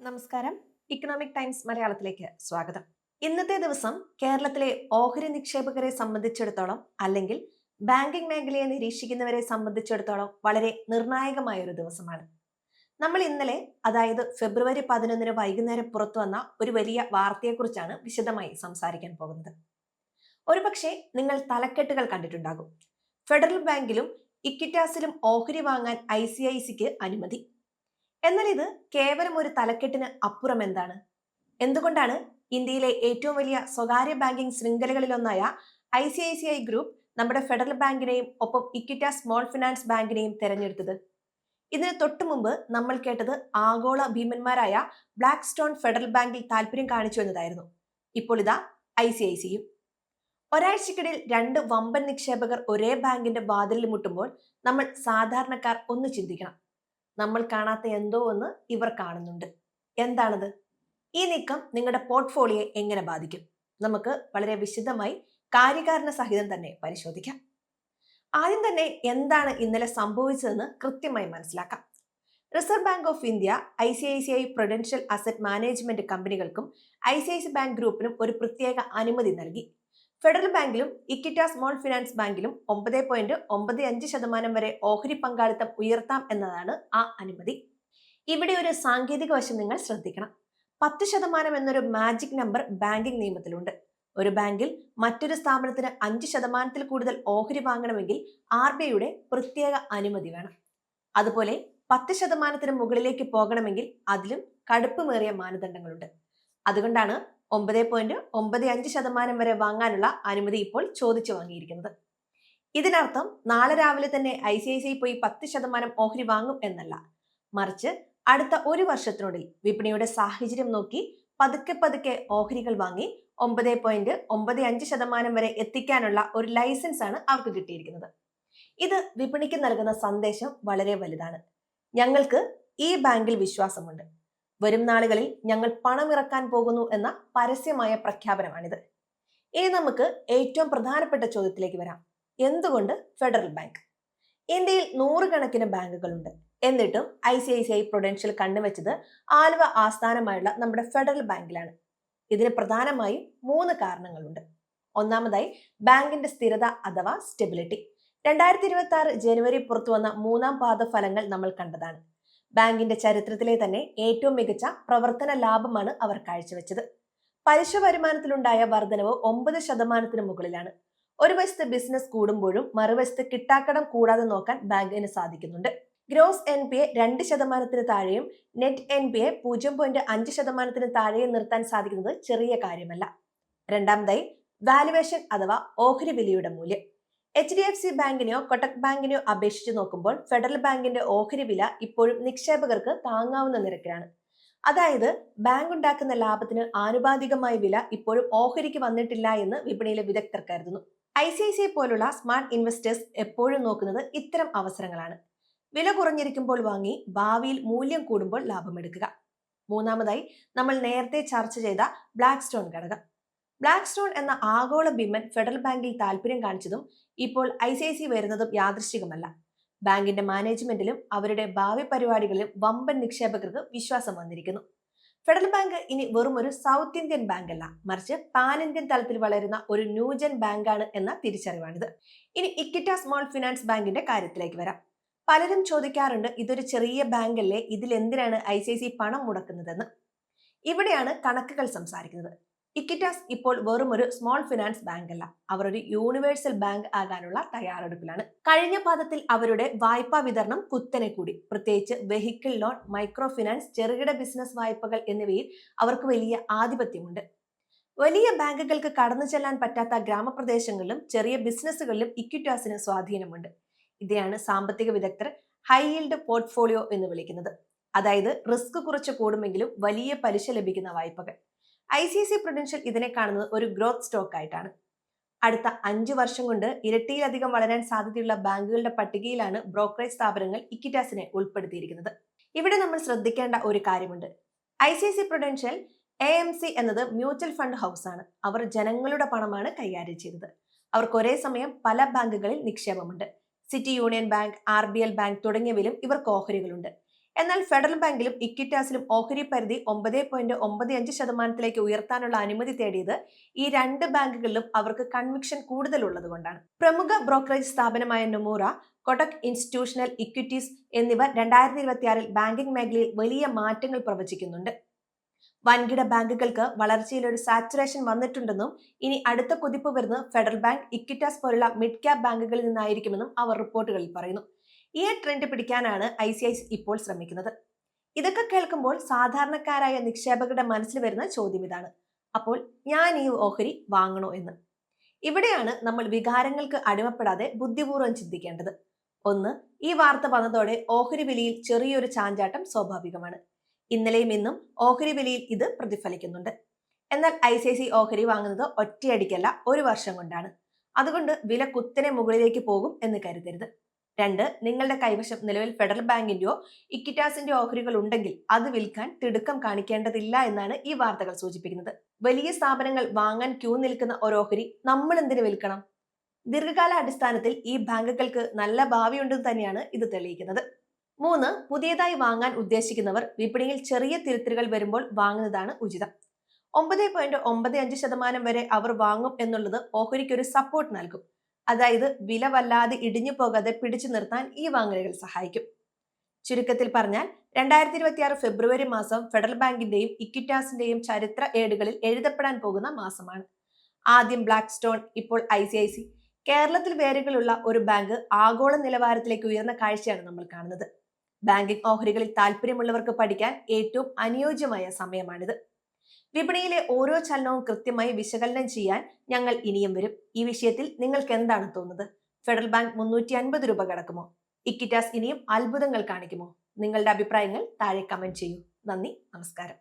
നമസ്കാരം. Economic times മലയാളത്തിലേക്ക് സ്വാഗതം. ഇന്നത്തെ ദിവസം കേരളത്തിലെ ഓഹരി നിക്ഷേപകരെ സംബന്ധിച്ചിടത്തോളം അല്ലെങ്കിൽ ബാങ്കിംഗ് മേഖലയെ നിരീക്ഷിക്കുന്നവരെ സംബന്ധിച്ചിടത്തോളം വളരെ നിർണായകമായ ഒരു ദിവസമാണ്. നമ്മൾ ഇന്നലെ അതായത് ഫെബ്രുവരി പതിനൊന്നിന് വൈകുന്നേരം പുറത്തു വന്ന ഒരു വലിയ വാർത്തയെക്കുറിച്ചാണ് വിശദമായി സംസാരിക്കാൻ പോകുന്നത്. ഒരുപക്ഷെ നിങ്ങൾ തലക്കെട്ടുകൾ കണ്ടിട്ടുണ്ടാകും. ഫെഡറൽ ബാങ്കിലും ഇക്വിറ്റാസിലും ഓഹരി വാങ്ങാൻ ഐ അനുമതി. എന്നാൽ ഇത് കേവലം ഒരു തലക്കെട്ടിന് അപ്പുറം എന്താണ്? എന്തുകൊണ്ടാണ് ഇന്ത്യയിലെ ഏറ്റവും വലിയ സ്വകാര്യ banking ശൃംഖലകളിലൊന്നായ I C I C I group നമ്മുടെ ഫെഡറൽ ബാങ്കിനെയും ഒപ്പം ഇക്വിറ്റ സ്മോൾ ഫിനാൻസ് ബാങ്കിനെയും തെരഞ്ഞെടുത്തത്? ഇതിന് തൊട്ടു മുമ്പ് നമ്മൾ കേട്ടത് ആഗോള ഭീമന്മാരായ ബ്ലാക്ക് സ്റ്റോൺ ഫെഡറൽ ബാങ്കിൽ താല്പര്യം കാണിച്ചു എന്നതായിരുന്നു. ഇപ്പോൾ ഇതാ ഐ സി ഐ സിയും. ഒരാഴ്ചക്കിടയിൽ രണ്ട് വമ്പൻ നിക്ഷേപകർ ഒരേ ബാങ്കിന്റെ വാതിലിൽ മുട്ടുമ്പോൾ നമ്മൾ സാധാരണക്കാർ ഒന്ന് ചിന്തിക്കണം. നമ്മൾ കാണാത്ത എന്തോ ഒന്ന് ഇവർ കാണുന്നുണ്ട്. എന്താണത്? ഈ നീക്കം നിങ്ങളുടെ പോർട്ട്ഫോളിയോ എങ്ങനെ ബാധിക്കും? നമുക്ക് വളരെ വിശദമായി കാര്യകാരണ സഹിതം തന്നെ പരിശോധിക്കാം. ആദ്യം തന്നെ എന്താണ് ഇന്നലെ സംഭവിച്ചതെന്ന് കൃത്യമായി മനസ്സിലാക്കാം. Reserve Bank of India I C I C I Prudential asset management കമ്പനികൾക്കും I C I C bank ഗ്രൂപ്പിനും ഒരു പ്രത്യേക അനുമതി നൽകി. ഫെഡറൽ ബാങ്കിലും ഇക്വിറ്റ സ്മോൾ ഫിനാൻസ് ബാങ്കിലും ഒമ്പത് പോയിന്റ് ഒമ്പത് അഞ്ച് ശതമാനം വരെ ഓഹരി പങ്കാളിത്തം ഉയർത്താം എന്നതാണ് ആ അനുമതി. ഇവിടെ ഒരു സാങ്കേതിക വശം നിങ്ങൾ ശ്രദ്ധിക്കണം. പത്ത് ശതമാനം എന്നൊരു മാജിക് നമ്പർ ബാങ്കിംഗ് നിയമത്തിലുണ്ട്. ഒരു ബാങ്കിൽ മറ്റൊരു സ്ഥാപനത്തിന് അഞ്ച് ശതമാനത്തിൽ കൂടുതൽ ഓഹരി വാങ്ങണമെങ്കിൽ ആർ ബി ഐയുടെ പ്രത്യേക അനുമതി വേണം. അതുപോലെ പത്ത് ശതമാനത്തിന് മുകളിലേക്ക് പോകണമെങ്കിൽ അതിലും കടുപ്പമേറിയ മാനദണ്ഡങ്ങളുണ്ട്. അതുകൊണ്ടാണ് ഒമ്പത് പോയിന്റ് ഒമ്പത് അഞ്ച് ശതമാനം വരെ വാങ്ങാനുള്ള അനുമതി ഇപ്പോൾ ചോദിച്ചു വാങ്ങിയിരിക്കുന്നത്. ഇതിനർത്ഥം നാളെ രാവിലെ തന്നെ ഐ സി ഐ സി പോയി പത്ത് ശതമാനം ഓഹരി വാങ്ങും എന്നല്ല. മറിച്ച് അടുത്ത ഒരു വർഷത്തിനുള്ളിൽ വിപണിയുടെ സാഹചര്യം നോക്കി പതുക്കെ പതുക്കെ ഓഹരികൾ വാങ്ങി ഒമ്പത് പോയിന്റ് ഒമ്പത് അഞ്ച് ശതമാനം വരെ എത്തിക്കാനുള്ള ഒരു ലൈസൻസ് ആണ് അവർക്ക് കിട്ടിയിരിക്കുന്നത്. ഇത് വിപണിക്ക് നൽകുന്ന സന്ദേശം വളരെ വലുതാണ്. ഞങ്ങൾക്ക് ഈ ബാങ്കിൽ വിശ്വാസമുണ്ട്. വരും നാളുകളിൽ ഞങ്ങൾ പണമിറക്കാൻ പോകുന്നു എന്ന പരസ്യമായ പ്രഖ്യാപനമാണിത്. ഇനി നമുക്ക് ഏറ്റവും പ്രധാനപ്പെട്ട ചോദ്യത്തിലേക്ക് വരാം. എന്തുകൊണ്ട് ഫെഡറൽ ബാങ്ക്? ഇന്ത്യയിൽ നൂറുകണക്കിന് ബാങ്കുകളുണ്ട്. എന്നിട്ടും I C I C I Prudential കണ്ടുവച്ചത് Aluva ആസ്ഥാനമായുള്ള നമ്മുടെ ഫെഡറൽ ബാങ്കിലാണ്. ഇതിന് പ്രധാനമായും മൂന്ന് കാരണങ്ങളുണ്ട്. ഒന്നാമതായി ബാങ്കിന്റെ സ്ഥിരത അഥവാ സ്റ്റെബിലിറ്റി. രണ്ടായിരത്തി ഇരുപത്തി ആറ് ജനുവരി പുറത്തു വന്ന മൂന്നാം പാദ ഫലങ്ങൾ നമ്മൾ കണ്ടതാണ്. ബാങ്കിന്റെ ചരിത്രത്തിലെ തന്നെ ഏറ്റവും മികച്ച പ്രവർത്തന ലാഭമാണ് അവർ കാഴ്ചവെച്ചത്. പലിശ വരുമാനത്തിലുണ്ടായ വർധനവ് ഒമ്പത് ശതമാനത്തിന് മുകളിലാണ്. ഒരു വശത്ത് ബിസിനസ് കൂടുമ്പോഴും മറുവശത്ത് കിട്ടാക്കടം കൂടാതെ നോക്കാൻ ബാങ്കിന് സാധിക്കുന്നുണ്ട്. ഗ്രോസ് എൻ പി എ രണ്ട് ശതമാനത്തിന് താഴെയും നെറ്റ് എൻ പി എ പൂജ്യം പോയിന്റ് അഞ്ച് ശതമാനത്തിന് താഴെയും നിർത്താൻ സാധിക്കുന്നത് ചെറിയ കാര്യമല്ല. രണ്ടാമതായി വാലുവേഷൻ അഥവാ ഓഹരി വിലയുടെ മൂല്യം. എച്ച് ഡി എഫ് സി ബാങ്കിനെയോ കൊട്ടക് ബാങ്കിനെയോ അപേക്ഷിച്ച് നോക്കുമ്പോൾ ഫെഡറൽ ബാങ്കിന്റെ ഓഹരി വില ഇപ്പോഴും നിക്ഷേപകർക്ക് താങ്ങാവുന്ന നിരക്കിലാണ്. അതായത് ബാങ്ക് ഉണ്ടാക്കുന്ന ലാഭത്തിന് ആനുപാതികമായ വില ഇപ്പോഴും ഓഹരിക്ക് വന്നിട്ടില്ല എന്ന് വിപണിയിലെ വിദഗ്ധർ കരുതുന്നു. ഐ സി ഐ സി പോലുള്ള സ്മാർട്ട് ഇൻവെസ്റ്റേഴ്സ് എപ്പോഴും നോക്കുന്നത് ഇത്തരം അവസരങ്ങളാണ്. വില കുറഞ്ഞിരിക്കുമ്പോൾ വാങ്ങി ഭാവിയിൽ മൂല്യം കൂടുമ്പോൾ ലാഭമെടുക്കുക മൂന്നാമതായി നമ്മൾ നേരത്തെ ചർച്ച ചെയ്ത ബ്ലാക്ക് സ്റ്റോൺ ഘടകം. ബ്ലാക്ക് സ്റ്റോൺ എന്ന ആഗോള ഭീമൻ ഫെഡറൽ ബാങ്കിൽ താല്പര്യം കാണിച്ചതും ഇപ്പോൾ ഐ സി ഐ സി വരുന്നതും യാദൃശ്ചികമല്ല. ബാങ്കിന്റെ മാനേജ്മെന്റിലും അവരുടെ ഭാവി പരിപാടികളിലും വമ്പൻ നിക്ഷേപകർക്ക് വിശ്വാസം വന്നിരിക്കുന്നു. ഫെഡറൽ ബാങ്ക് ഇനി വെറും ഒരു സൗത്ത് ഇന്ത്യൻ ബാങ്ക് അല്ല മറിച്ച് പാൻ ഇന്ത്യൻ തലത്തിൽ വളരുന്ന ഒരു ന്യൂജൻ ബാങ്കാണ് എന്ന തിരിച്ചറിവാണിത്. ഇനി ഇക്വിറ്റ സ്മോൾ ഫിനാൻസ് ബാങ്കിന്റെ കാര്യത്തിലേക്ക് വരാം. പലരും ചോദിക്കാറുണ്ട് ഇതൊരു ചെറിയ ബാങ്കല്ലേ ഇതിൽ എന്തിനാണ് ഐ സി ഐ സി പണം മുടക്കുന്നതെന്ന്. ഇവിടെയാണ് കണക്കുകൾ സംസാരിക്കുന്നത്. ഇക്വിറ്റാസ് ഇപ്പോൾ വെറും ഒരു സ്മോൾ ഫിനാൻസ് ബാങ്ക് അല്ല അവർ ഒരു യൂണിവേഴ്സൽ ബാങ്ക് ആകാനുള്ള തയ്യാറെടുപ്പിലാണ്. കഴിഞ്ഞ പാദത്തിൽ അവരുടെ വായ്പാ വിതരണം കുത്തനെ കൂടി. പ്രത്യേകിച്ച് വെഹിക്കിൾ ലോൺ മൈക്രോ ഫിനാൻസ് ചെറുകിട ബിസിനസ് വായ്പകൾ എന്നിവയിൽ അവർക്ക് വലിയ ആധിപത്യമുണ്ട്. വലിയ ബാങ്കുകൾക്ക് കടന്നു ചെല്ലാൻ പറ്റാത്ത ഗ്രാമപ്രദേശങ്ങളിലും ചെറിയ ബിസിനസ്സുകളിലും ഇക്വിറ്റാസിന് സ്വാധീനമുണ്ട്. ഇതെയാണ് സാമ്പത്തിക വിദഗ്ധർ ഹൈ yield പോർട്ട്ഫോളിയോ എന്ന് വിളിക്കുന്നത്. അതായത് റിസ്ക് കുറച്ച് കൂടുമെങ്കിലും വലിയ പലിശ ലഭിക്കുന്ന വായ്പകൾ. ഐ സി സി പ്രൊഡൻഷ്യൽ ഇതിനെ കാണുന്നത് ഒരു ഗ്രോത്ത് സ്റ്റോക്ക് ആയിട്ടാണ്. അടുത്ത അഞ്ച് വർഷം കൊണ്ട് ഇരട്ടിയിലധികം വളരാൻ സാധ്യതയുള്ള ബാങ്കുകളുടെ പട്ടികയിലാണ് ബ്രോക്കറേജ് സ്ഥാപനങ്ങൾ ഇക്വിറ്റാസിനെ ഉൾപ്പെടുത്തിയിരിക്കുന്നത്. ഇവിടെ നമ്മൾ ശ്രദ്ധിക്കേണ്ട ഒരു കാര്യമുണ്ട്. I C C Prudential A M C എന്നത് മ്യൂച്വൽ ഫണ്ട് ഹൗസ് ആണ്. അവർ ജനങ്ങളുടെ പണമാണ് കൈകാര്യം ചെയ്തത്. അവർക്ക് ഒരേ സമയം പല ബാങ്കുകളിൽ നിക്ഷേപമുണ്ട്. City Union Bank R B L Bank തുടങ്ങിയവയിലും ഇവർക്ക് ഓഹരികളുണ്ട്. എന്നാൽ ഫെഡറൽ ബാങ്കിലും ഇക്വിറ്റാസിലും ഓഹരി പരിധി ഒമ്പത് പോയിന്റ് ഒമ്പത് അഞ്ച് ശതമാനത്തിലേക്ക് ഉയർത്താനുള്ള അനുമതി തേടിയത് ഈ രണ്ട് ബാങ്കുകളിലും അവർക്ക് കൺവിക്ഷൻ കൂടുതലുള്ളത് കൊണ്ടാണ്. പ്രമുഖ ബ്രോക്കറേജ് സ്ഥാപനമായ നൊമൂറ കൊടക് ഇൻസ്റ്റിറ്റ്യൂഷണൽ ഇക്വിറ്റീസ് എന്നിവ രണ്ടായിരത്തി ഇരുപത്തിയാറിൽ ബാങ്കിംഗ് മേഖലയിൽ വലിയ മാറ്റങ്ങൾ പ്രവചിക്കുന്നുണ്ട്. വൻകിട ബാങ്കുകൾക്ക് വളർച്ചയിൽ ഒരു സാച്ചുറേഷൻ വന്നിട്ടുണ്ടെന്നും ഇനി അടുത്ത കുതിപ്പ് വരുന്നത് ഫെഡറൽ ബാങ്ക് ഇക്വിറ്റാസ് പോലുള്ള മിഡ് ക്യാപ് ബാങ്കുകളിൽ നിന്നായിരിക്കുമെന്നും അവർ റിപ്പോർട്ടുകളിൽ പറയുന്നു. ഈ ട്രെൻഡ് പിടിക്കാനാണ് ഐ സി ഐ ഇപ്പോൾ ശ്രമിക്കുന്നത്. ഇതൊക്കെ കേൾക്കുമ്പോൾ സാധാരണക്കാരായ നിക്ഷേപകരുടെ മനസ്സിൽ വരുന്ന ചോദ്യം ഇതാണ്. അപ്പോൾ ഞാൻ ഈ ഓഹരി വാങ്ങണോ എന്ന്. ഇവിടെയാണ് നമ്മൾ വികാരങ്ങൾക്ക് അടിമപ്പെടാതെ ബുദ്ധിപൂർവം ചിന്തിക്കേണ്ടത്. ഒന്ന് ഈ വാർത്ത വന്നതോടെ ഓഹരി വിലയിൽ ചെറിയൊരു ചാഞ്ചാട്ടം സ്വാഭാവികമാണ്. ഇന്നലെയും ഇന്നും ഓഹരി വിലയിൽ ഇത് പ്രതിഫലിക്കുന്നുണ്ട്. എന്നാൽ ഐ സി സി ഓഹരി വാങ്ങുന്നത് ഒറ്റയടിക്കല്ല ഒരു വർഷം കൊണ്ടാണ്. അതുകൊണ്ട് വില കുത്തനെ മുകളിലേക്ക് പോകും എന്ന് കരുതരുത്. രണ്ട് നിങ്ങളുടെ കൈവശം നിലവിൽ ഫെഡറൽ ബാങ്കിന്റെയോ ഇക്വിറ്റാസിന്റെയോ ഓഹരികൾ ഉണ്ടെങ്കിൽ അത് വിൽക്കാൻ തിടുക്കം കാണിക്കേണ്ടതില്ല എന്നാണ് ഈ വാർത്തകൾ സൂചിപ്പിക്കുന്നത്. വലിയ സ്ഥാപനങ്ങൾ വാങ്ങാൻ ക്യൂ നിൽക്കുന്ന ഒരു ഓഹരി നമ്മൾ എന്തിനു വിൽക്കണം? ദീർഘകാല അടിസ്ഥാനത്തിൽ ഈ ബാങ്കുകൾക്ക് നല്ല ഭാവിയുണ്ടെന്ന് തന്നെയാണ് ഇത് തെളിയിക്കുന്നത്. മൂന്ന് പുതിയതായി വാങ്ങാൻ ഉദ്ദേശിക്കുന്നവർ വിപണിയിൽ ചെറിയ തിരുത്തലുകൾ വരുമ്പോൾ വാങ്ങുന്നതാണ് ഉചിതം. ഒമ്പത് പോയിന്റ് ഒമ്പത് അഞ്ച് ശതമാനം വരെ അവർ വാങ്ങും എന്നുള്ളത് ഓഹരിക്ക് ഒരു സപ്പോർട്ട് നൽകും. അതായത് വില വല്ലാതെ ഇടിഞ്ഞു പോകാതെ പിടിച്ചു നിർത്താൻ ഈ വാങ്ങലുകൾ സഹായിക്കും. ചുരുക്കത്തിൽ പറഞ്ഞാൽ രണ്ടായിരത്തി ഇരുപത്തിയാറ് ഫെബ്രുവരി മാസം ഫെഡറൽ ബാങ്കിന്റെയും ഇക്വിറ്റാസിന്റെയും ചരിത്ര ഏടുകളിൽ എഴുതപ്പെടാൻ പോകുന്ന മാസമാണ്. ആദ്യം ബ്ലാക്ക് സ്റ്റോൺ ഇപ്പോൾ ഐ സി ഐ സി. കേരളത്തിൽ വേരുകളുള്ള ഒരു ബാങ്ക് ആഗോള നിലവാരത്തിലേക്ക് ഉയർന്ന കാഴ്ചയാണ് നമ്മൾ കാണുന്നത്. ബാങ്കിംഗ് ഓഹരികളിൽ താല്പര്യമുള്ളവർക്ക് പഠിക്കാൻ ഏറ്റവും അനുയോജ്യമായ സമയമാണിത്. വിപണിയിലെ ഓരോ ചലനവും കൃത്യമായി വിശകലനം ചെയ്യാൻ ഞങ്ങൾ ഇനിയും വരും. ഈ വിഷയത്തിൽ നിങ്ങൾക്ക് എന്താണ് തോന്നുന്നത്? ഫെഡറൽ ബാങ്ക് മുന്നൂറ്റി അൻപത് രൂപ കടക്കുമോ? ഇക്വിറ്റാസ് ഇനിയും അത്ഭുതങ്ങൾ കാണിക്കുമോ? നിങ്ങളുടെ അഭിപ്രായങ്ങൾ താഴെ കമന്റ് ചെയ്യൂ. നന്ദി നമസ്കാരം.